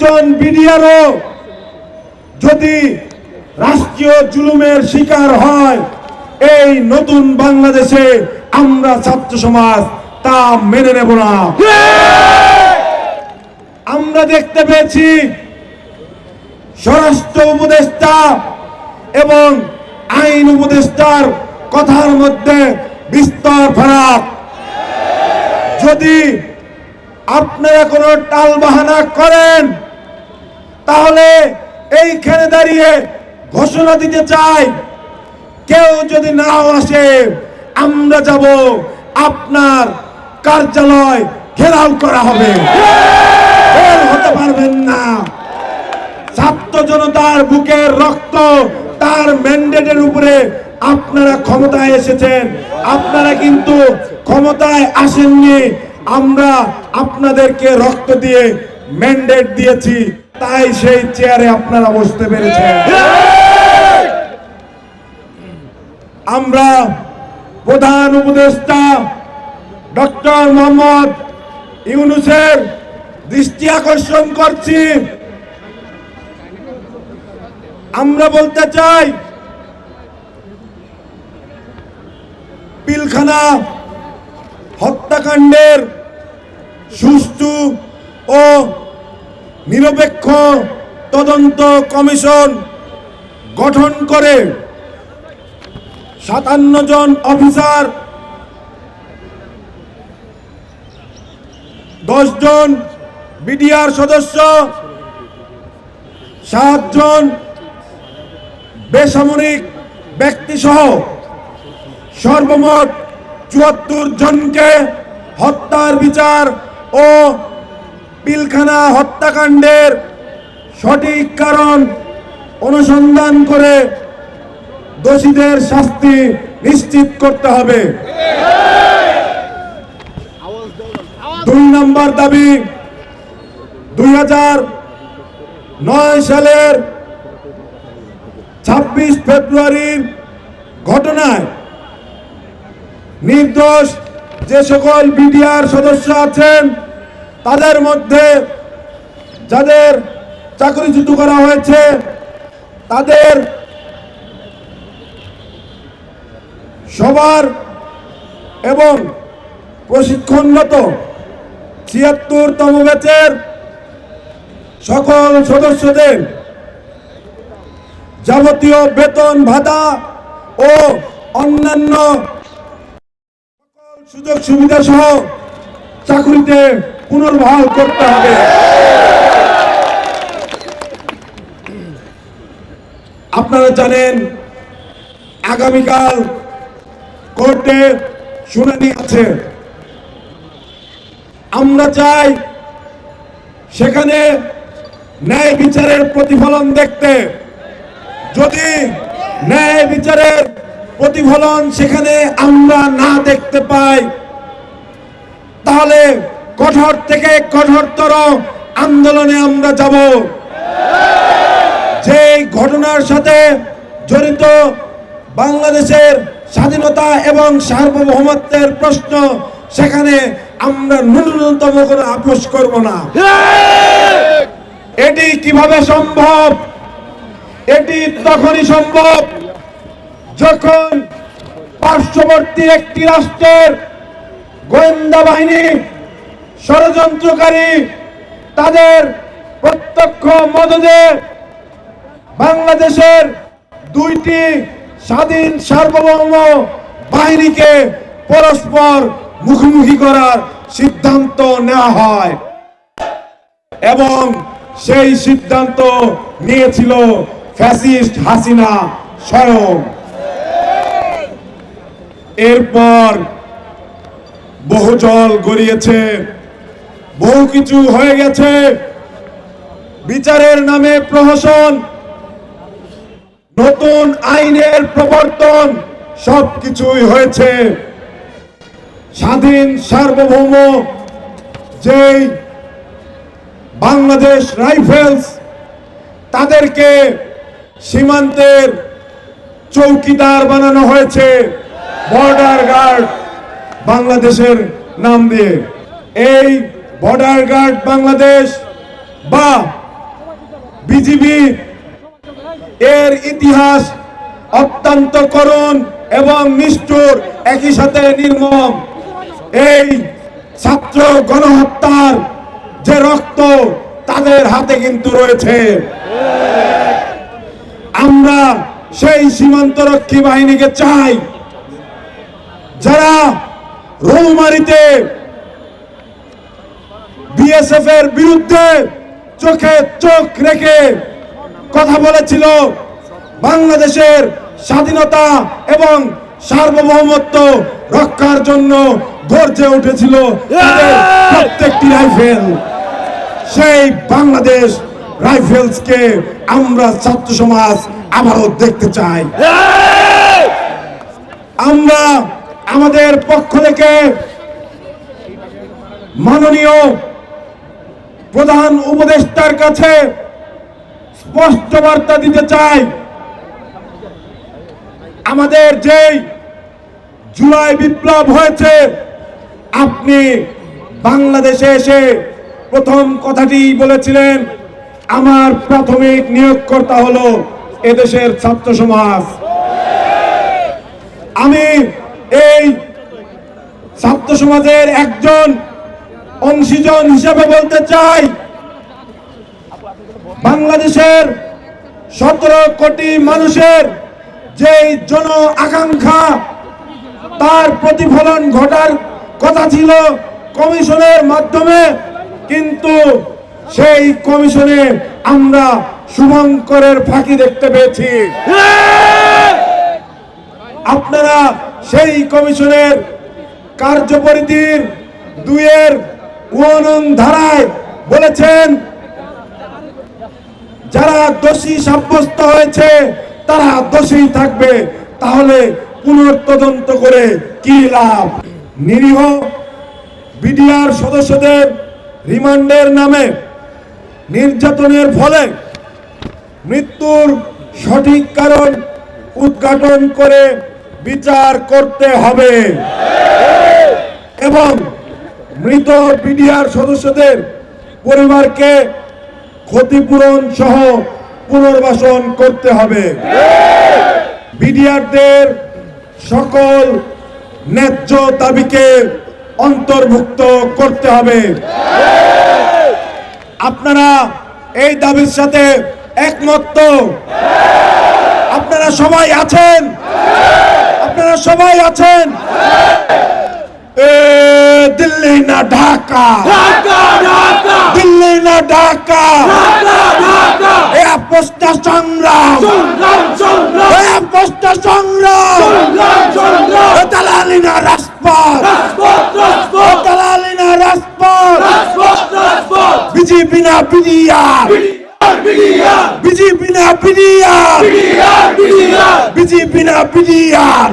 একজন বিডিআরও যদি রাষ্ট্রীয় জুলুমের শিকার হয়, এই নতুন বাংলাদেশে আমরা ছাত্র সমাজ তা মেনে নেব না। আমরা দেখতে পেয়েছি স্বরাষ্ট্র উপদেষ্টা এবং আইন উপদেষ্টার কথার মধ্যে বিস্তর ফারাক। যদি আপনারা কোনো টাল বাহানা করেন তাহলে এইখানে দাঁড়িয়ে ঘোষণা দিতে চাই। কেউ যদি নাও আসে, আমরা যাব আপনার কার্যালয় ঘেরাও করা হবে। হতে পারবেন না। ছাত্র জনতার বুকের রক্ত, তার ম্যান্ডেটের উপরে আপনারা ক্ষমতায় এসেছেন। আপনারা কিন্তু ক্ষমতায় আসেননি। আমরা আপনাদেরকে রক্ত দিয়ে ম্যান্ডেট দিয়েছি। তাই সেই চেয়ারে আপনারা বসতে পেরেছেন। আমরা প্রধান উপদেষ্টা ডক্টর মোহাম্মদ ইউনুসের দৃষ্টি আকর্ষণ করছি। আমরা বলতে চাই, পিলখানা হত্যাকাণ্ডের সুষ্ঠু ও নিরপেক্ষ তদন্ত কমিশন গঠন করে সাতান্ন জন অফিসার জন বিডিআর সদস্য সাতজন বেসামরিক ব্যক্তি সহ সর্বমোট চুয়াত্তর জনকে হত্যার বিচার ও পিলখানা হত্যাকাণ্ডের সঠিক কারণ অনুসন্ধান করে দোষীদের শাস্তি নিশ্চিত করতে হবে। দুই নম্বর দাবি, দুই নয় সালের ছাব্বিশ ফেব্রুয়ারির ঘটনায় নির্দোষ যে সকল বিডিআর সদস্য আছেন তাদের মধ্যে যাদের চাকরিচ্যুত করা হয়েছে, তাদের সবার এবং প্রশিক্ষণরত ছিয়াত্তরতম ব্যাচের সকল সদস্যদের যাবতীয় বেতন, ভাতা ও অন্যান্য সুযোগ সুবিধা সহ চাকরিতে পুনর্বহাল করতে হবে। আপনারা জানেন, আগামীকাল কোর্টে শুনানি আছে। আমরা চাই সেখানে ন্যায় বিচারের প্রতিফলন দেখতে। যদি ন্যায় বিচারের প্রতিফলন সেখানে আমরা না দেখতে পাই, তাহলে কঠোর থেকে কঠোরতর আন্দোলনে আমরা যাব। যে ঘটনার সাথে জড়িত বাংলাদেশের স্বাধীনতা এবং সার্বভৌমত্বের প্রশ্ন, সেখানে আমরা ন্যূনতম কোনো আপোষ করব না। এটি কীভাবে সম্ভব? এটি তখনই সম্ভব যখন পার্শ্ববর্তী একটি রাষ্ট্রের গোয়েন্দা বাহিনী ষড়যন্ত্রকারী তাদের প্রত্যক্ষ মদদে বাংলাদেশের দুইটি স্বাধীন সার্বভৌম বাহিনীকে পরস্পর মুখোমুখি করার সিদ্ধান্ত নেওয়া হয়। এবং সেই সিদ্ধান্ত নিয়েছিল ফ্যাসিস্ট হাসিনা স্বয়ং। এরপর বহু জল গড়িয়েছে। বহু কিছু হয়ে গেছে। বিচারের নামে প্রহসন, নতুন আইনের প্রবর্তন, সবকিছুই হয়েছে। স্বাধীন সার্বভৌম, যেই বাংলাদেশ রাইফেলস, তাদেরকে সীমান্তের চৌকিদার বানানো হয়েছে। বর্ডার গার্ড বাংলাদেশের নাম দিয়ে। এই বর্ডার গার্ড বাংলাদেশ বা বিজিবি এর ইতিহাস অত্যন্ত করুণ এবং নিষ্ঠুর, একই সাথে নির্মম। এই ছাত্র গণহত্যার যে রক্ত তাদের হাতে কিন্তু রয়েছে। আমরা সেই সীমান্তরক্ষী বাহিনীকে চাই, যারা রৌমারিতে বিএসএফ এর বিরুদ্ধে চোখে চোখ রেখে কথা বলেছিল বাংলাদেশের স্বাধীনতা এবং সার্বভৌমত্ব রক্ষার জন্য গর্জে উঠেছিল প্রত্যেকটি রাইফেল। সেই বাংলাদেশ রাইফেলসকে আমরা ছাত্র সমাজ আবারও দেখতে চাই। আমরা আমাদের পক্ষ থেকে মাননীয় প্রধান উপদেষ্টার কাছে স্পষ্ট বার্তা দিতে চাই। আমাদের যেই জুলাই বিপ্লব হয়েছে, আপনি বাংলাদেশে এসে প্রথম কথাটি বলেছিলেন, আমার প্রাথমিক নিয়োগকর্তা হলো এদেশের ছাত্র সমাজ। আমি এই ছাত্র সমাজের একজন অংশীজন হিসেবে বলতে চাই, বাংলাদেশের সতেরো কোটি মানুষের যেই জন আকাঙ্ক্ষা, তার প্রতিফলন ঘটার কথা ছিল কমিশনের মাধ্যমে, কিন্তু সেই কমিশনে আমরা শুভঙ্করের ফাঁকি দেখতে পেয়েছি। আপনারা সেই কমিশনের কার্যপরিধির দুইয়ের ওয়ানং ধারায় বলেছেন, যারা দোষী সাব্যস্ত হয়েছে, তারা দোষী থাকবে। তাহলে পুনর্তদন্ত করে কি লাভ? নিরীহ বিডিআর সদস্যদের রিমান্ডের নামে নির্যাতনের ফলে মৃত্যুর সঠিক কারণ উদ্ঘাটন করে বিচার করতে হবে। এবং মৃত বিডিআর সদস্যদের পরিবারকে ক্ষতিপূরণ সহ পুনর্বাসন করতে হবে। বিডিআরদের সকল ন্যায্য দাবিকে অন্তর্ভুক্ত করতে হবে। আপনারা এই দাবির সাথে একমত। আপনারা সবাই আছেন। আপনারা সবাই আছেন। দিল্লি না ঢাকা। দিল্লি না ঢাকা। এ আপোষটা সংগ্রাম। এ আপোষটা সংগ্রাম। দালালি না রাজপথ। দালালি না রাজপথ। বিজেপি না বিডিআর। বিজেপি না বিডিআর। বিজেপি না বিডিআর।